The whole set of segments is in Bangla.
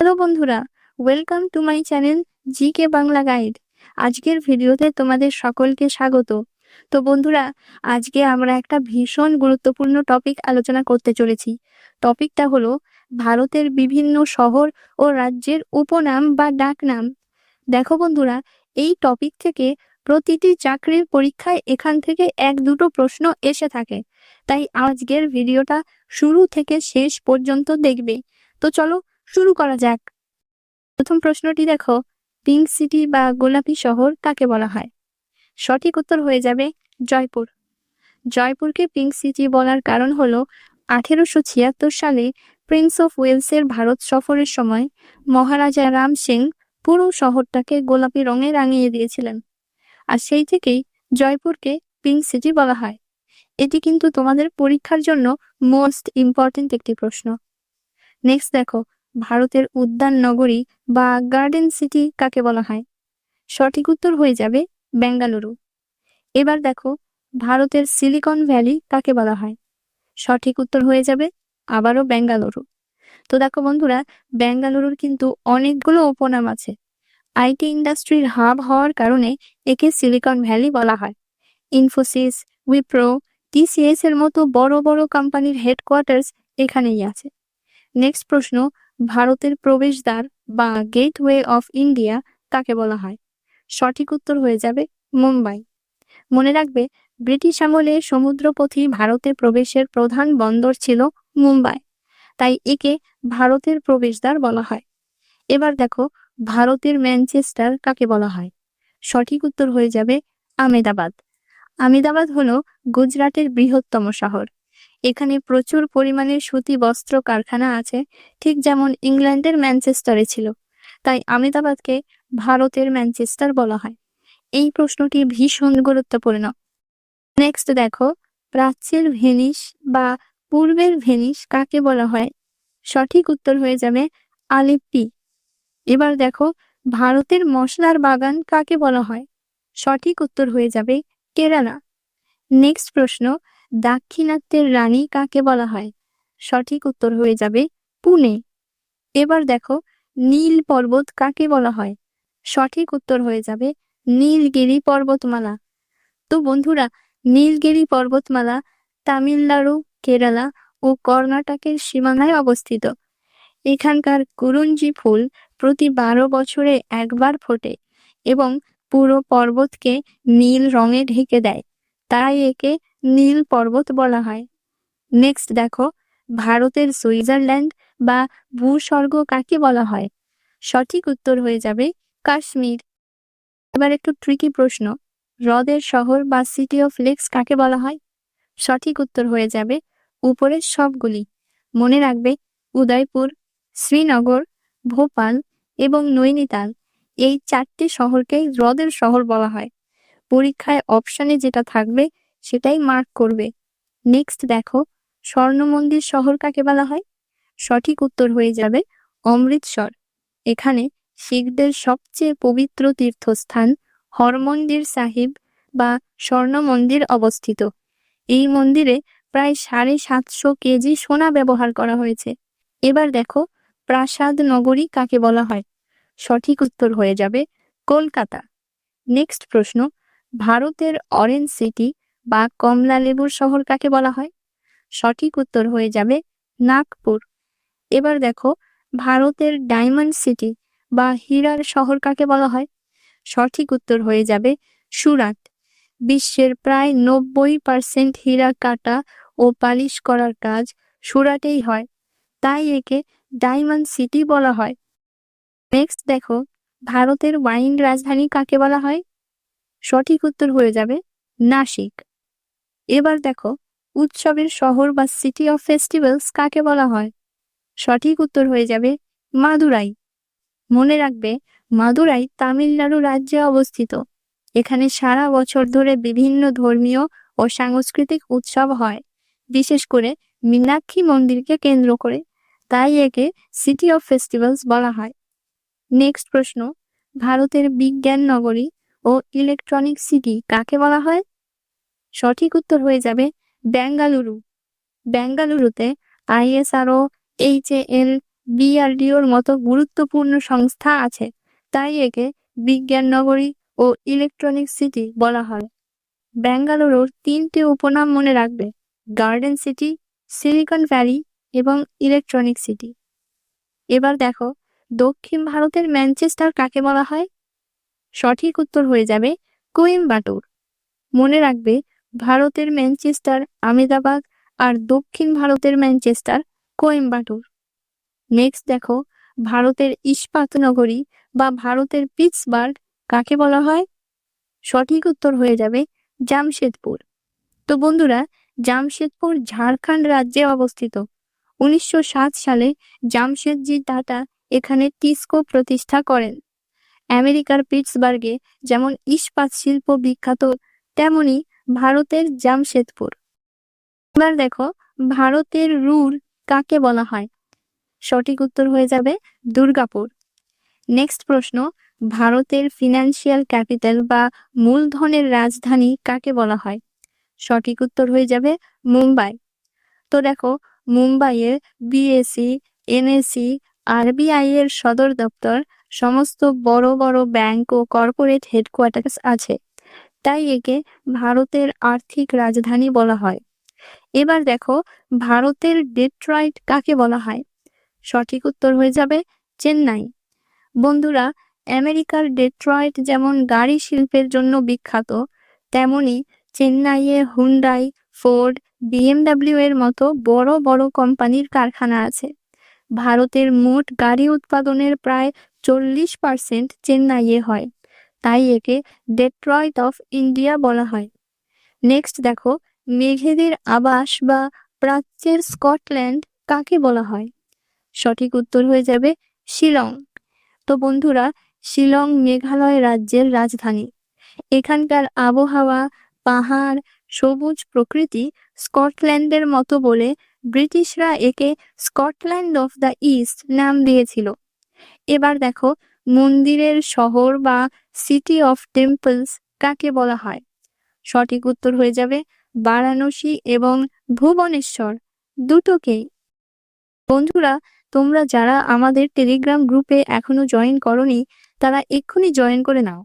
হ্যালো বন্ধুরা welcome to my channel G K Bangla guide আজকের ভিডিওতে তোমাদের সকলকে স্বাগত। তো বন্ধুরা, আজকে আমরা একটা ভীষণ গুরুত্বপূর্ণ টপিক আলোচনা করতে চলেছি। টপিকটা হলো ভারতের বিভিন্ন শহর ও রাজ্যের উপনাম বা ডাকনাম। দেখো বন্ধুরা, এই টপিক থেকে প্রতিটি চাকরির পরীক্ষায় এখান থেকে এক দুটো প্রশ্ন এসে থাকে। তাই আজকের ভিডিওটা শুরু থেকে শেষ পর্যন্ত দেখবে। তো চলো শুরু করা যাক। প্রথম প্রশ্নটি দেখো পিঙ্ক সিটি বা গোলাপি শহর কাকে বলা হয়? সঠিক উত্তর হয়ে যাবে জয়পুর। জয়পুরকে পিঙ্ক সিটি বলার কারণ হলো, আঠেরোশো ছিয়াত্তর সালে প্রিন্স অফ ওয়েলসের ভারত সফরের সময় মহারাজা রাম সিং পুরো শহরটাকে গোলাপি রঙে রাঙিয়ে দিয়েছিলেন। আর সেই থেকেই জয়পুরকে পিঙ্ক সিটি বলা হয়। এটি কিন্তু তোমাদের পরীক্ষার জন্য মোস্ট ইম্পর্টেন্ট একটি প্রশ্ন। নেক্সট দেখো ভারতের উদ্যান নগরী বা গার্ডেন সিটি কাকে বলা হয়? সঠিক উত্তর হয়ে যাবে বেঙ্গালুরু। এবার দেখো, ভারতের সিলিকন ভ্যালি কাকে বলা হয়? সঠিক উত্তর হয়ে যাবে আবারও বেঙ্গালুরু। তো দেখো বন্ধুরা, বেঙ্গালুরুর কিন্তু অনেকগুলো উপনাম আছে। আইটি ইন্ডাস্ট্রির হাব হওয়ার কারণে একে সিলিকন ভ্যালি বলা হয়। ইনফোসিস উইপ্রো টিসিএস এর মতো বড় বড় কোম্পানির হেডকোয়ার্টার্স এখানেই আছে। নেক্সট প্রশ্ন ভারতের প্রবেশদ্বার বা গেটওয়ে অফ ইন্ডিয়া কাকে বলা হয়? সঠিক উত্তর হয়ে যাবে মুম্বাই। মনে রাখবে, ব্রিটিশ আমলে সমুদ্রপথী ভারতে প্রবেশের প্রধান বন্দর ছিল মুম্বাই। তাই একে ভারতের প্রবেশদ্বার বলা হয়। এবার দেখো, ভারতের ম্যানচেস্টার কাকে বলা হয়? সঠিক উত্তর হয়ে যাবে আমেদাবাদ। আমেদাবাদ হলো গুজরাটের বৃহত্তম শহর। এখানে প্রচুর পরিমাণে সুতি বস্ত্র কারখানা আছে, ঠিক যেমন ইংল্যান্ডের ম্যানচেস্টারে ছিল। তাই আমেদাবাদকে ভারতের ম্যানচেস্টার বলা হয়। এই প্রশ্নটি ভীষণ গুরুত্বপূর্ণ। নেক্সট দেখো, প্রাচ্যের ভেনিস বা পূর্বের ভেনিস কাকে বলা হয়? সঠিক উত্তর হয়ে যাবে আলিপ্পি। এবার দেখো, ভারতের মশলার বাগান কাকে বলা হয়? সঠিক উত্তর হয়ে যাবে কেরালা। নেক্সট প্রশ্ন দাক্ষিণাত্যের রানী কাকে বলা হয়? সঠিক উত্তর হয়ে যাবে পুনে। এবার দেখো নীল পর্বত কাকে বলা হয়? সঠিক উত্তর হয়ে যাবে নীলগিরি পর্বতমালা। তো বন্ধুরা, নীলগিরি পর্বতমালা তামিলনাড়ু, কেরালা ও কর্ণাটকের সীমানায় অবস্থিত। এখানকার কুরুঞ্জি ফুল প্রতি বারো বছরে একবার ফোটে এবং পুরো পর্বতকে নীল রঙে ঢেকে দেয়। তাই একে নীল পর্বত বলা হয়। নেক্সট দেখো, ভারতের সুইজারল্যান্ড বা ভূস্বর্গ কাকে বলা হয়? সঠিক উত্তর হয়ে যাবে কাশ্মীর। এবার একটু ট্রিকি প্রশ্ন, হ্রদের শহর বা সিটি অফ লেকস কাকে বলা হয়? সঠিক উত্তর হয়ে যাবে উপরের সবগুলি। মনে রাখবে, উদয়পুর, শ্রীনগর, ভোপাল এবং নৈনিতাল এই চারটি শহরকেই হ্রদের শহর বলা হয়। পরীক্ষায় অপশানে যেটা থাকবে সেটাই মার্ক করবে। নেক্সট দেখো, স্বর্ণ মন্দির শহর কাকে বলা হয়? সঠিক উত্তর হয়ে যাবে অমৃতসর। এখানে শিখদের সবচেয়ে পবিত্র তীর্থস্থান হরমন্দির সাহিব বা স্বর্ণ মন্দির অবস্থিত। এই মন্দিরে প্রায় সাড়ে সাতশো কেজি সোনা ব্যবহার করা হয়েছে। এবার দেখো, প্রাসাদ নগরী কাকে বলা হয়? সঠিক উত্তর হয়ে যাবে কলকাতা। নেক্সট প্রশ্ন, ভারতের অরেঞ্জ সিটি বা কমলা লেবুর শহর কাকে বলা হয়? সঠিক উত্তর হয়ে যাবে নাগপুর। এবার দেখো, ভারতের ডায়মন্ড সিটি বা হীরার শহর কাকে বলা হয়? সঠিক উত্তর হয়ে যাবে সুরাট। বিশ্বের প্রায় নব্বই পার্সেন্ট হীরা কাটা ও পালিশ করার কাজ সুরাটেই হয়। তাই একে ডায়মন্ড সিটি বলা হয়। নেক্সট দেখো, ভারতের ওয়াইন রাজধানী কাকে বলা হয়? সঠিক উত্তর হয়ে যাবে নাসিক। এবার দেখো, উৎসবের শহর বা সিটি অফ ফেস্টিভ্যালস কাকে বলা হয়? সঠিক উত্তর হয়ে যাবে মাদুরাই। মনে রাখবে, মাদুরাই তামিলনাড়ু রাজ্যে অবস্থিত। এখানে সারা বছর ধরে বিভিন্ন ধর্মীয় ও সাংস্কৃতিক উৎসব হয়। বিশেষ করে মীনাক্ষী মন্দিরকে কেন্দ্র করে। তাই একে সিটি অফ ফেস্টিভ্যালস বলা হয়। নেক্সট প্রশ্ন, ভারতের বিজ্ঞান নগরী ও ইলেকট্রনিক সিটি কাকে বলা হয়? সঠিক উত্তর হয়ে যাবে বেঙ্গালুরু বেঙ্গালুরুতে আইএসআরও এইচ এল বিআরডিওর মতো গুরুত্বপূর্ণ সংস্থা আছে, তাই একে বিজ্ঞান নগরী ও ইলেকট্রনিক সিটি বলা হয়। ব্যাঙ্গালুরুর তিনটি উপনাম মনে রাখবে, গার্ডেন সিটি, সিলিকন ভ্যালি এবং ইলেকট্রনিক সিটি। এবার দেখো, দক্ষিণ ভারতের ম্যানচেস্টার কাকে বলা হয়? সঠিক উত্তর হয়ে যাবে কোয়েম্বাটুর মনে রাখবে ভারতের ম্যানচেস্টার আমেদাবাদ আর দক্ষিণ ভারতের ম্যানচেস্টার, কোয়েম্বাটুর। নেক্সট দেখো, ভারতের ইস্পাত নগরী বা ভারতের পিটসবার্গ কাকে বলা হয়? সঠিক উত্তর হয়ে যাবে জামশেদপুর। তো বন্ধুরা, জামশেদপুর ঝাড়খণ্ড রাজ্যে অবস্থিত। উনিশশো সাত সালে জামশেদজি টাটা এখানে টিস্কো প্রতিষ্ঠা করেন। আমেরিকার পিটসবার্গে যেমন ইস্পাত শিল্প বিখ্যাত, তেমনি ভারতের জামশেদপুর। এবার দেখো, ভারতের রুর কাকে বলা হয়? সঠিক উত্তর হয়ে যাবে দুর্গাপুর। নেক্সট প্রশ্ন, ভারতের ফিনান্সিয়াল ক্যাপিটাল বা মূলধনের রাজধানী কাকে বলা হয়? সঠিক উত্তর হয়ে যাবে মুম্বাই। তো দেখো, মুম্বাইয়ের বিএসি এনএসি আরবিআই এর সদর দপ্তর সমস্ত বড় বড় ব্যাংক ও কর্পোরেট হেডকোয়ার্টার্স আছে। তাই একে ভারতের আর্থিক রাজধানী বলা হয়। এবার দেখো, ভারতের ডেট্রয়েট কাকে বলা হয়? সঠিক উত্তর হয়ে যাবে চেন্নাই। বন্ধুরা, আমেরিকার ডেট্রয়েট যেমন গাড়ি শিল্পের জন্য বিখ্যাত, তেমনি চেন্নাইয়ে হুন্ডাই, ফোর্ড, বিএমডাব্লিউ এর মতো বড় বড় কোম্পানির কারখানা আছে। ভারতের মোট গাড়ি উৎপাদনের প্রায় চল্লিশ পার্সেন্ট চেন্নাইয়ে হয়। তাই একে ডেট্রয়েট অফ ইন্ডিয়া বলা হয়। নেক্সট দেখো, মেঘেদের আবাস বা প্রাচ্যের স্কটল্যান্ড কাকে বলা হয়? সঠিক উত্তর হয়ে যাবে শিলং। তো বন্ধুরা, শিলং মেঘালয় রাজ্যের রাজধানী। এখানকার আবহাওয়া, পাহাড়, সবুজ প্রকৃতি স্কটল্যান্ডের মতো বলে ব্রিটিশরা একে স্কটল্যান্ড অফ দ্য ইস্ট নাম দিয়েছিল। এবার দেখো মন্দিরের শহর বা সিটি অফ টেম্পলস কাকে বলা হয়? সঠিক উত্তর হয়ে যাবে বারাণসী এবং ভুবনেশ্বর। দুটোকেই। বন্ধুরা, তোমরা যারা আমাদের টেলিগ্রাম গ্রুপে এখনও জয়েন করনি, তারা এক্ষুনি জয়েন করে নাও।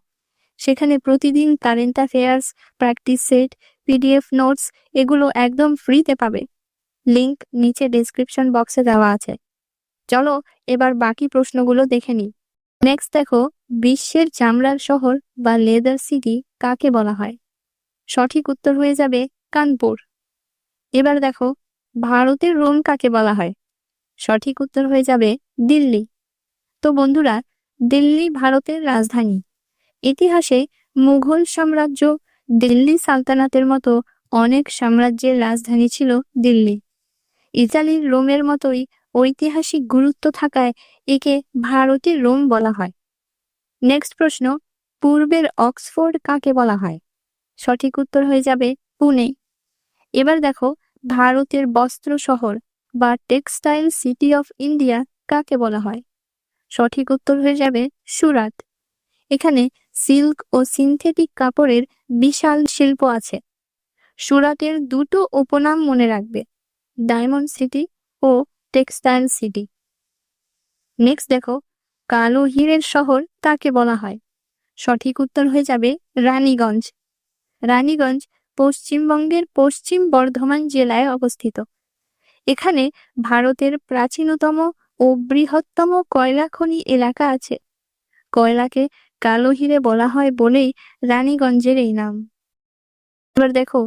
সেখানে প্রতিদিন current affairs practice set PDF notes এগুলো একদম ফ্রিতে পাবে। লিংক নিচে ডেসক্রিপশন বক্সে দেওয়া আছে। চলো, এবার বাকি প্রশ্নগুলো দেখে নিই। নেক্সট দেখো, বিশ্বের চামড়ার শহর বা লেদার সিটি কাকে বলা হয়? সঠিক উত্তর হয়ে যাবে কানপুর। এবার দেখো, ভারতের রোম কাকে বলা হয়? সঠিক উত্তর হয়ে যাবে দিল্লি। তো বন্ধুরা, দিল্লি ভারতের রাজধানী। ইতিহাসে মুঘল সাম্রাজ্য দিল্লি সালতানাতের মতো অনেক সাম্রাজ্যের রাজধানী ছিল দিল্লি। ইতালির রোমের মতোই ঐতিহাসিক গুরুত্ব থাকায় একে ভারতের রোম বলা হয়। নেক্সট প্রশ্ন, পূর্বের অক্সফোর্ড কাকে বলা হয়? সঠিক উত্তর হয়ে যাবে পুনে। এবার দেখো, ভারতের বস্ত্র শহর বা টেক্সটাইল সিটি অফ ইন্ডিয়া কাকে বলা হয়? সঠিক উত্তর হয়ে যাবে সুরাট। এখানে সিল্ক ও সিনথেটিক কাপড়ের বিশাল শিল্প আছে। সুরাটের দুটো উপনাম মনে রাখবে, ডায়মন্ড সিটি ও টেক্সটাইল সিটি নেক্সট দেখো, কালো হীরের শহর তাকে বলা হয়। সঠিক উত্তর হয়ে যাবে রানীগঞ্জ। রানীগঞ্জ পশ্চিমবঙ্গের পশ্চিম বর্ধমান জেলায় অবস্থিত। এখানে ভারতের প্রাচীনতম ও বৃহত্তম কয়লা খনি এলাকা আছে। কয়লাকে কালো হিরে বলা হয় বলেই রানীগঞ্জের এই নাম। এবার দেখো,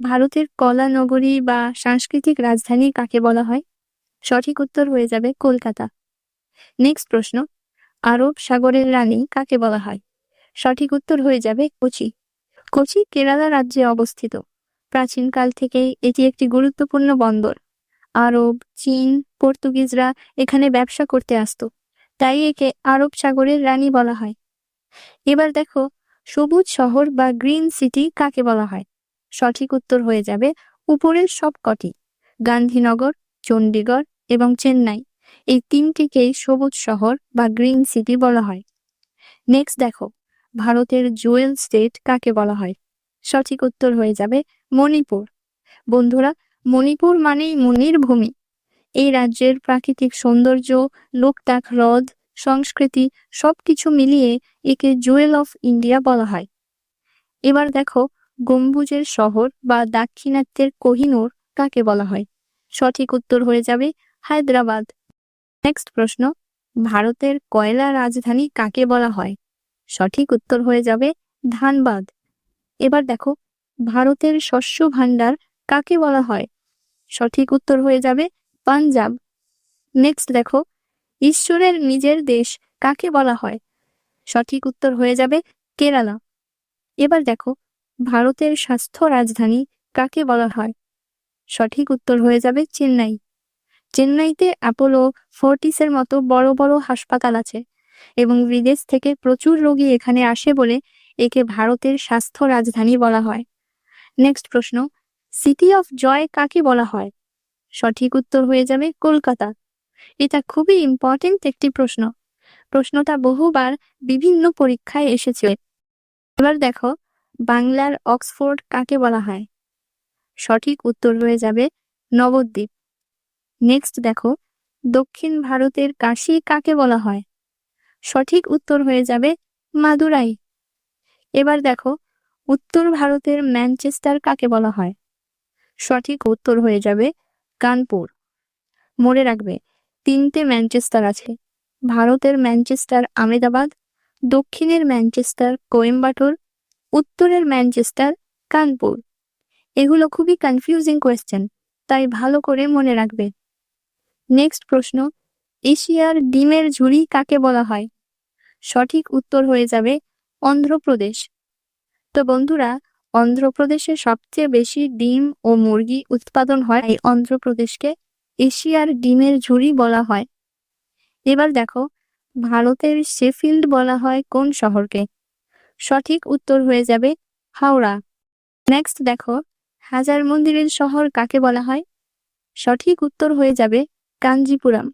ভারতের কলা নগরী বা সাংস্কৃতিক রাজধানী কাকে বলা হয়? সঠিক উত্তর হয়ে যাবে কলকাতা। নেক্সট প্রশ্ন, আরব সাগরের রানী কাকে বলা হয়? সঠিক উত্তর হয়ে যাবে কোচি। কোচি কেরালা রাজ্যে অবস্থিত। প্রাচীনকাল থেকেই এটি একটি গুরুত্বপূর্ণ বন্দর। আরব, চীন, পর্তুগিজরা এখানে ব্যবসা করতে আসতো, তাই একে আরব সাগরের রানী বলা হয়। এবার দেখো, সবুজ শহর বা গ্রিন সিটি কাকে বলা হয়? সঠিক উত্তর হয়ে যাবে উপরের সব কটি গান্ধীনগর, চণ্ডীগড় এবং চেন্নাই। এই তিনটিকেই সবুজ শহর বা গ্রিন সিটি বলা হয়। নেক্সট দেখো, ভারতের জুয়েল স্টেট কাকে বলা হয়? সঠিক উত্তর হয়ে যাবে মণিপুর। বন্ধুরা, মণিপুর মানেই মনির ভূমি। এই রাজ্যের প্রাকৃতিক সৌন্দর্য, লোকটাক হ্রদ, সংস্কৃতি সবকিছু মিলিয়ে একে জুয়েল অফ ইন্ডিয়া বলা হয়। এবার দেখো, গম্বুজের শহর বা দাক্ষিণাত্যের কোহিনূর কাকে বলা হয়? সঠিক উত্তর হয়ে যাবে হায়দ্রাবাদ। নেক্সট প্রশ্ন, ভারতের কয়লা রাজধানী কাকে বলা হয়? সঠিক উত্তর হয়ে যাবে ধানবাদ। এবার দেখো, ভারতের শস্য ভাণ্ডার কাকে বলা হয়? সঠিক উত্তর হয়ে যাবে পাঞ্জাব। নেক্সট দেখো, ঈশ্বরের নিজের দেশ কাকে বলা হয়? সঠিক উত্তর হয়ে যাবে কেরালা। এবার দেখো, ভারতের স্বাস্থ্য রাজধানী কাকে বলা হয়? সঠিক উত্তর হয়ে যাবে চেন্নাই। চেন্নাইতে অ্যাপোলো ফোর্টিসের মতো বড় বড় হাসপাতাল আছে এবং বিদেশ থেকে প্রচুর রোগী এখানে আসে বলে একে ভারতের স্বাস্থ্য রাজধানী বলা হয়। নেক্সট প্রশ্ন, সিটি অফ জয় কাকে বলা হয়? সঠিক উত্তর হয়ে যাবে কলকাতা। এটা খুবই ইম্পর্টেন্ট একটি প্রশ্ন। প্রশ্নটা বহুবার বিভিন্ন পরীক্ষায় এসেছে। এবার দেখো, বাংলার অক্সফোর্ড কাকে বলা হয়? সঠিক উত্তর হয়ে যাবে নবদ্বীপ। নেক্সট দেখো, দক্ষিণ ভারতের কাশি কাকে বলা হয়? সঠিক উত্তর হয়ে যাবে মাদুরাই। এবার দেখো, উত্তর ভারতের ম্যানচেস্টার কাকে বলা হয়? সঠিক উত্তর হয়ে যাবে কানপুর। মনে রাখবে, তিনটে ম্যানচেস্টার আছে। ভারতের ম্যানচেস্টার আমেদাবাদ দক্ষিণের ম্যানচেস্টার কোয়েম্বাটোর, উত্তরের ম্যানচেস্টার কানপুর। এগুলো খুবই কনফিউজিং কোয়েশ্চেন তাই ভালো করে মনে রাখবে। নেক্সট প্রশ্ন, এশিয়ার ডিমের ঝুড়ি কাকে বলা হয়? সঠিক উত্তর হয়ে যাবে অন্ধ্রপ্রদেশ। তো বন্ধুরা, অন্ধ্রপ্রদেশে সবচেয়ে বেশি ডিম ও মুরগি উৎপাদন হয় এই অন্ধ্রপ্রদেশকে এশিয়ার ডিমের ঝুড়ি বলা হয়। এবার দেখো, ভারতের শেফিল্ড বলা হয় কোন শহরকে? সঠিক উত্তর হয়ে যাবে হাওড়া। নেক্সট দেখো হাজার মন্দিরের শহর কাকে বলা হয়? সঠিক উত্তর হয়ে যাবে কাঞ্জিপুরম।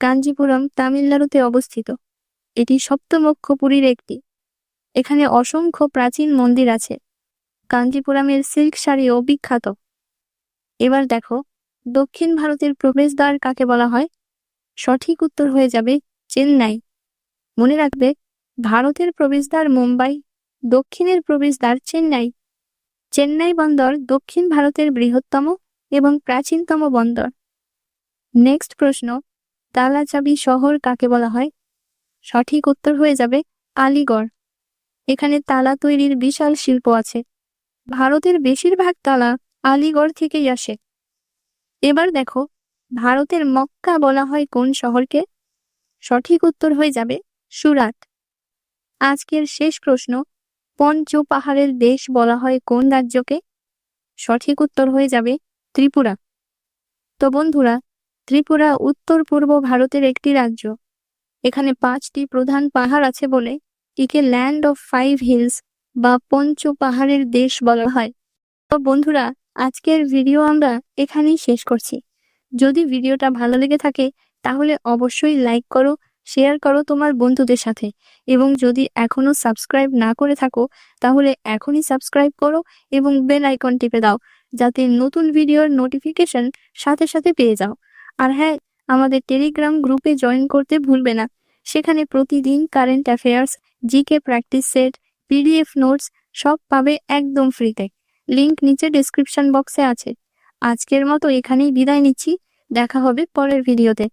কাঞ্জিপুরম তামিলনাড়ুতে অবস্থিত। এটি সপ্তমক্ষপুরীর একটি। এখানে অসংখ্য প্রাচীন মন্দির আছে। কাঞ্জিপুরামের সিল্ক শাড়িও বিখ্যাত। এবার দেখো, দক্ষিণ ভারতের প্রবেশদ্বার কাকে বলা হয়? সঠিক উত্তর হয়ে যাবে চেন্নাই। মনে রাখবে, ভারতের প্রবেশদ্বার মুম্বাই, দক্ষিণের প্রবেশদ্বার চেন্নাই। চেন্নাই বন্দর দক্ষিণ ভারতের বৃহত্তম এবং প্রাচীনতম বন্দর। নেক্সট প্রশ্ন, তালাচাবি শহর কাকে বলা হয়? সঠিক উত্তর হয়ে যাবে আলিগড়। এখানে তালা তৈরির বিশাল শিল্প আছে। ভারতের বেশিরভাগ তালা আলিগড় থেকেই আসে। এবার দেখো, ভারতের মক্কা বলা হয় কোন শহরকে? সঠিক উত্তর হয়ে যাবে সুরাট। আজকের শেষ প্রশ্ন পঞ্চ পাহাড়ের দেশ বলা হয় কোন রাজ্যকে? সঠিক উত্তর হয়ে যাবে ত্রিপুরা। তো বন্ধুরা ত্রিপুরা উত্তর পূর্ব ভারতের একটি রাজ্য। এখানে পাঁচটি প্রধান পাহাড় আছে বলে একে ল্যান্ড অফ ফাইভ হিলস বা পঞ্চ পাহাড়ের দেশ বলা হয়। তো বন্ধুরা, আজকের ভিডিও আমরা এখানেই শেষ করছি। যদি ভিডিওটা ভালো লেগে থাকে, তাহলে অবশ্যই লাইক করো শেয়ার করো তোমার বন্ধুদের সাথে। এবং যদি এখনও সাবস্ক্রাইব না করে থাকো, তাহলে এখনই সাবস্ক্রাইব করো এবং বেল আইকন টিপে দাও, যাতে নতুন ভিডিওর নোটিফিকেশন সাথে সাথে পেয়ে যাও। আর হ্যাঁ আমাদের টেলিগ্রাম গ্রুপে জয়েন করতে ভুলবে না। সেখানে প্রতিদিন current affairs GK practice set PDF notes সব পাবে একদম ফ্রিতে লিংক নিচে ডিসক্রিপশন বক্সে আছে। আজকের মতো এখানেই বিদায় নিচ্ছি। দেখা হবে পরের ভিডিওতে